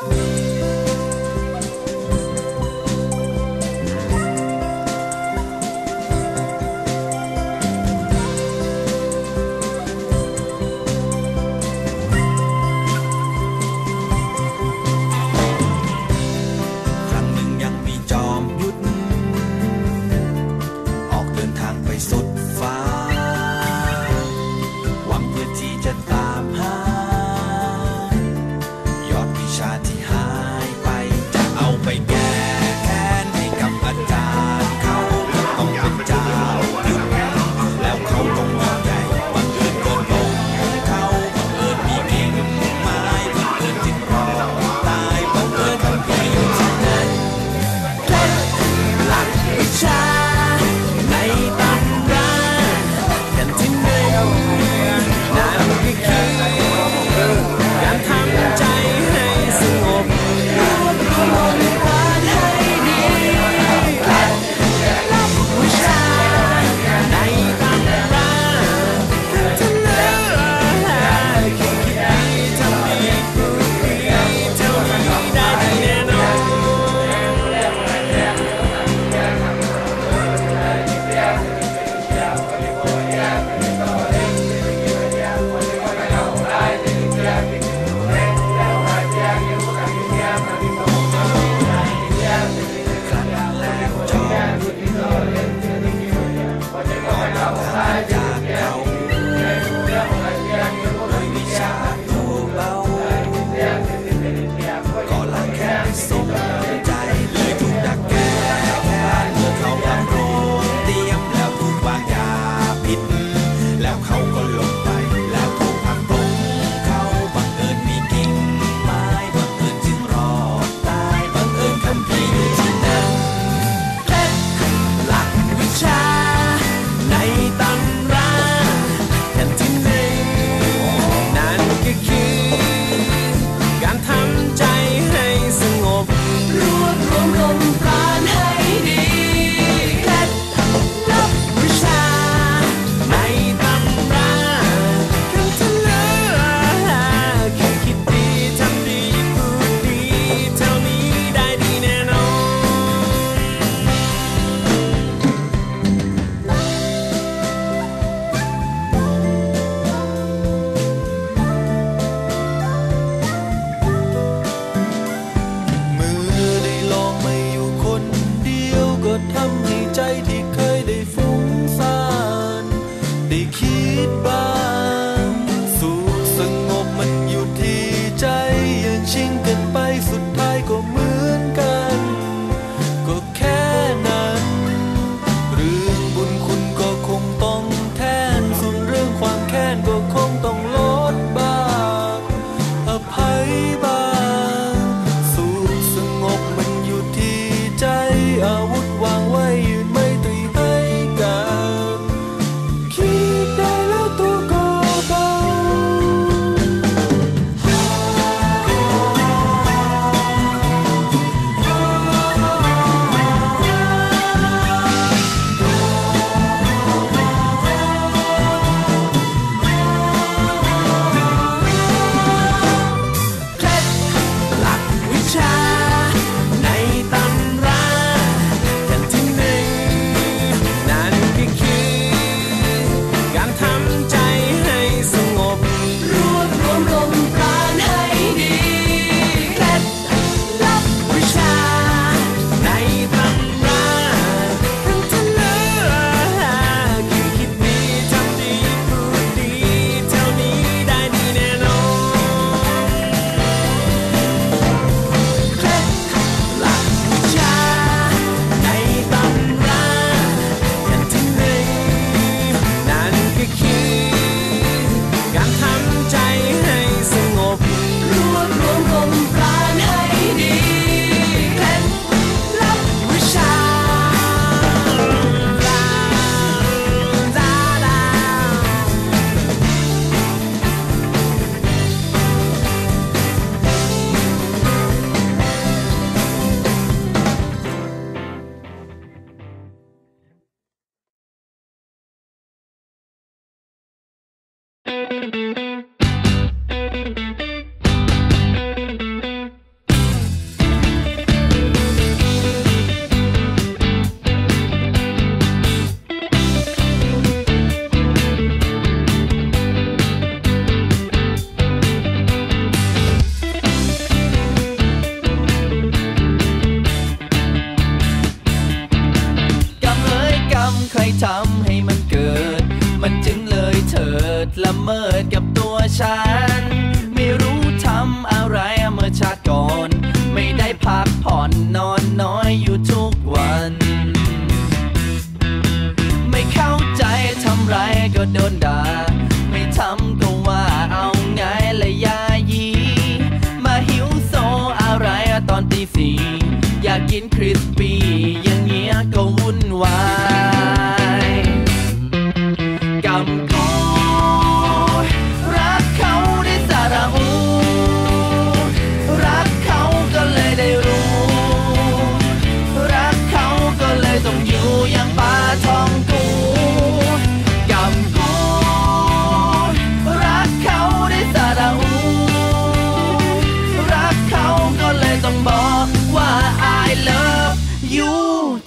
ค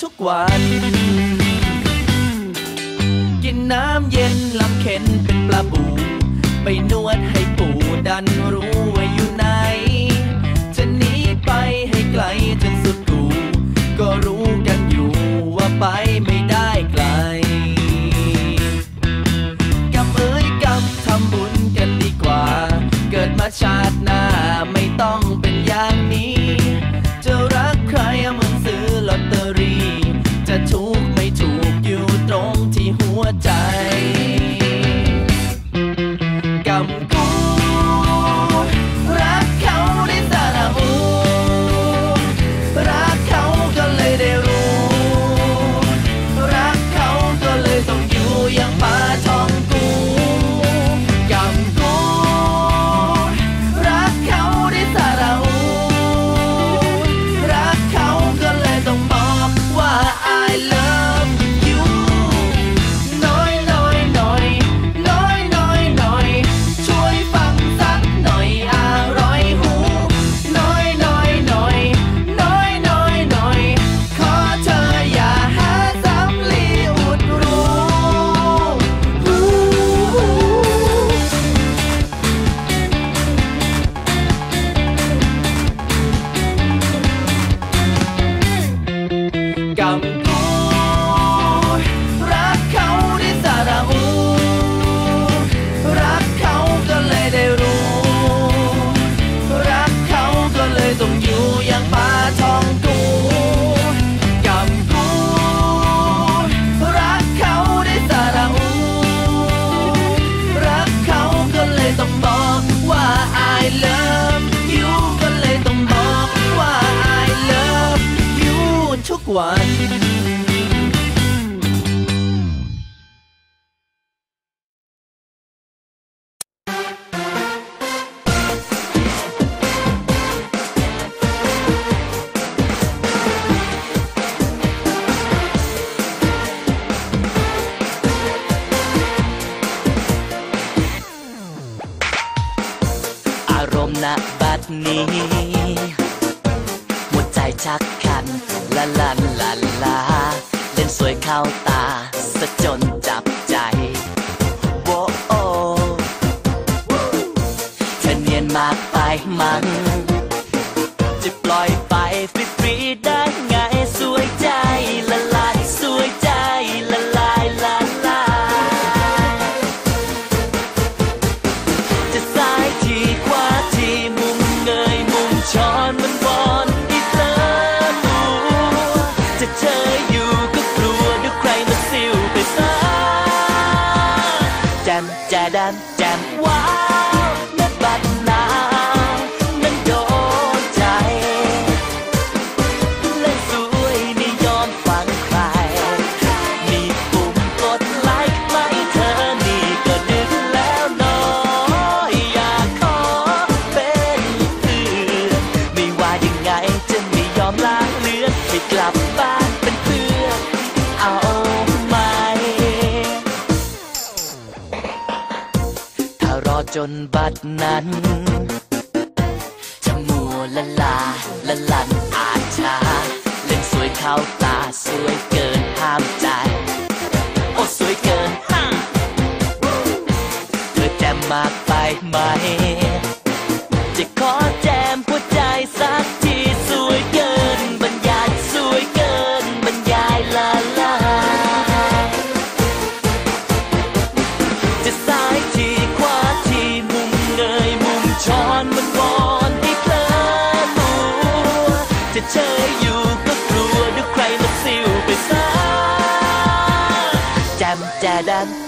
ทุกวัน กินน้ำเย็นลำเค็นเป็นปลาบู ไปนวดให้ปูดันรู้ว่าอยู่ไหน จะหนีไปให้ไกลจนสุดกู ก็รู้กันอยู่ว่าไปไม่ได้ไกลกำเอ้ยกำทำบุญกันดีกว่า เกิดมาชาติ kuat. Aromna bat nih อยชักคันละลันละลาเล่นสวยเข้าตาสะจนจับ จนบัดนั้นจะมัวละลาละลันอาชาเล่นสวยเข้าตาสวยเกินห้ามใจ โอ้สวยเกินเธอแจ่มมากไปไหม Adam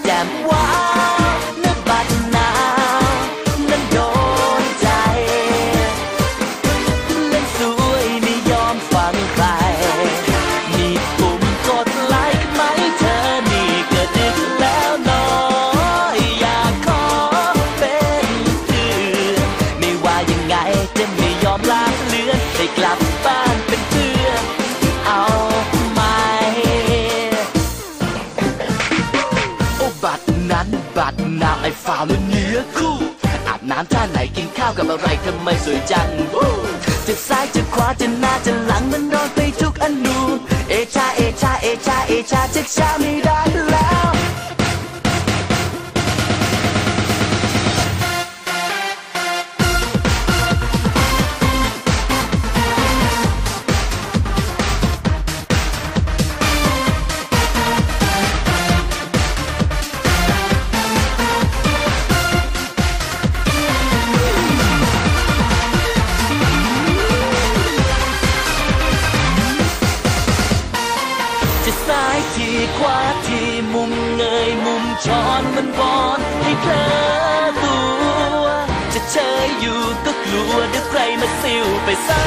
มันเหลือคู่อาบน้ำท่าไหนกินข้าวกับอะไรทำไมสวยจังจะซ้ายจะขวาจะหน้าจะหลังมันโดนไปทุกอนูเอชาเอชาเอชาเอชาจะช้าไม่ มันวอนให้เพลอตัว จะเชยอยู่ก็กลัวเดี๋ยวใครมาซิวไปซ้า